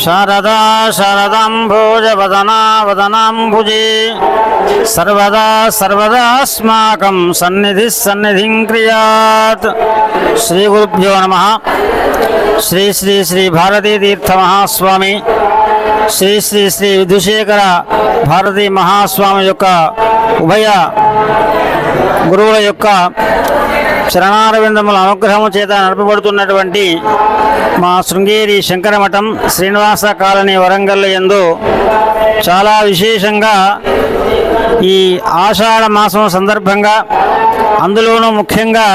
శారదా శారదాంభోజవదనా వదనాంభుజే సర్వదా సర్వదాస్మాకం సన్నిధి సన్నిధిం క్రియాత్ శ్రీ గురుభ్యో నమ శ్రీ శ్రీ శ్రీ భారతీ తీర్థ మహాస్వామి శ్రీ శ్రీ శ్రీ విధుశేఖర భారతీ మహాస్వామి యొక్క ఉభయ గురువుల యొక్క శరణారవిందముల అనుగ్రహము చేత నడపబడుతున్నటువంటి మా శృంగేరి శంకరమఠం శ్రీనివాస కాలనీ వరంగల్ యందు చాలా విశేషంగా ఈ ఆషాఢ మాసం సందర్భంగా అందులోనూ ముఖ్యంగా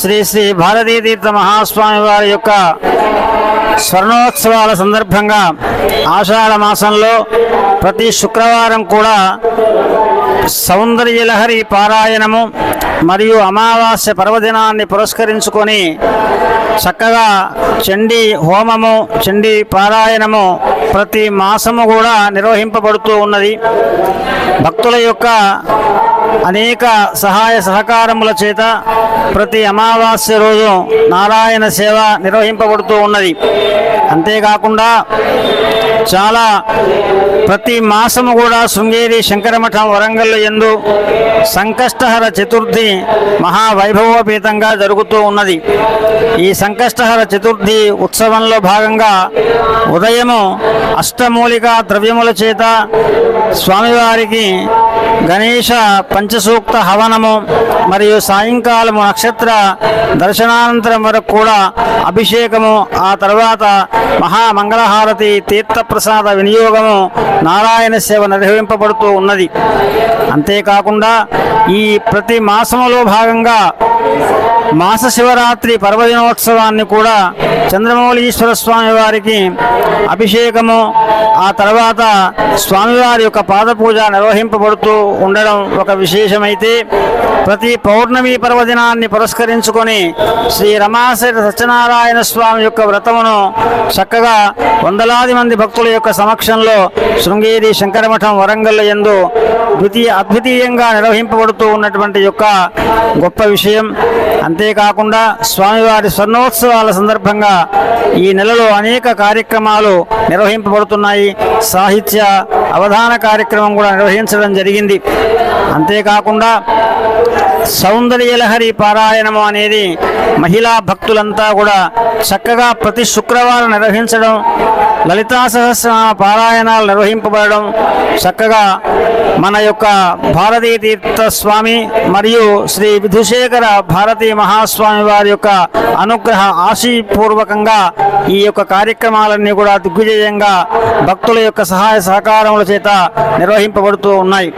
శ్రీ శ్రీ భారతీ తీర్థ మహాస్వామి వారి యొక్క స్వర్ణోత్సవాల సందర్భంగా ఆషాఢ మాసంలో ప్రతి శుక్రవారం కూడా సౌందర్యలహరి పారాయణము మరియు అమావాస్య పర్వదినాన్ని పురస్కరించుకొని చక్కగా చండీ హోమము చండీ పారాయణము ప్రతి మాసము కూడా నిర్వహింపబడుతూ ఉన్నది. భక్తుల యొక్క అనేక సహాయ సహకారముల చేత ప్రతి అమావాస్య రోజు నారాయణ సేవ నిర్వహింపబడుతూ ఉన్నది. అంతేకాకుండా చాలా ప్రతి మాసము కూడా శృంగేరి శంకరమఠం వరంగల్ ఎందు సంకష్టహర చతుర్థి మహావైభవోపేతంగా జరుగుతూ ఉన్నది. ఈ సంకష్టహర చతుర్థి ఉత్సవంలో భాగంగా ఉదయము అష్టమూలిక ద్రవ్యముల చేత స్వామివారికి గణేష పంచసూక్త హవనము మరియు సాయంకాలము నక్షత్ర దర్శనానంతరం వరకు కూడా అభిషేకము ఆ తర్వాత మహామంగళహారతి తీర్థప్రసాద వినియోగము నారాయణ సేవ నిర్వహింపబడుతూ ఉన్నది. అంతేకాకుండా ఈ ప్రతి మాసములో భాగంగా మాస శివరాత్రి పర్వదినోత్సవాన్ని కూడా చంద్రమౌళీశ్వర స్వామి వారికి అభిషేకము ఆ తర్వాత స్వామివారి యొక్క పాదపూజ నిర్వహింపబడుతూ ఉండడం ఒక విశేషమైతే ప్రతి పౌర్ణమి పర్వదినాన్ని పురస్కరించుకొని శ్రీ రమాశ్రీ సత్యనారాయణ స్వామి యొక్క వ్రతమును చక్కగా వందలాది మంది భక్తుల యొక్క సమక్షంలో శృంగేరి శంకరమఠం వరంగల్ యందు ద్వితీయ అద్వితీయంగా నిర్వహింపబడుతూ ఉన్నటువంటి యొక్క గొప్ప విషయం. అంతేకాకుండా స్వామివారి స్వర్ణోత్సవాల సందర్భంగా ఈ నెలలో అనేక కార్యక్రమాలు నిర్వహింపబడుతున్నాయి. సాహిత్య అవధాన కార్యక్రమం కూడా నిర్వహించడం జరిగింది. అంతేకాకుండా సౌందర్యలహరి పారాయణము అనేది మహిళా భక్తులంతా కూడా చక్కగా ప్రతి శుక్రవారం నిర్వహించడం లలితా సహస్రనామ పారాయణాలు నిర్వహింపబడడం చక్కగా మన యొక్క భారతీ తీర్థ స్వామి మరియు శ్రీ విధుశేఖర భారతీ మహాస్వామి వారి యొక్క అనుగ్రహ ఆశీపూర్వకంగా ఈ యొక్క కార్యక్రమాలన్నీ కూడా దిగ్విజయంగా భక్తుల యొక్క సహాయ సహకారముల చేత నిర్వహింపబడుతూ ఉన్నాయి.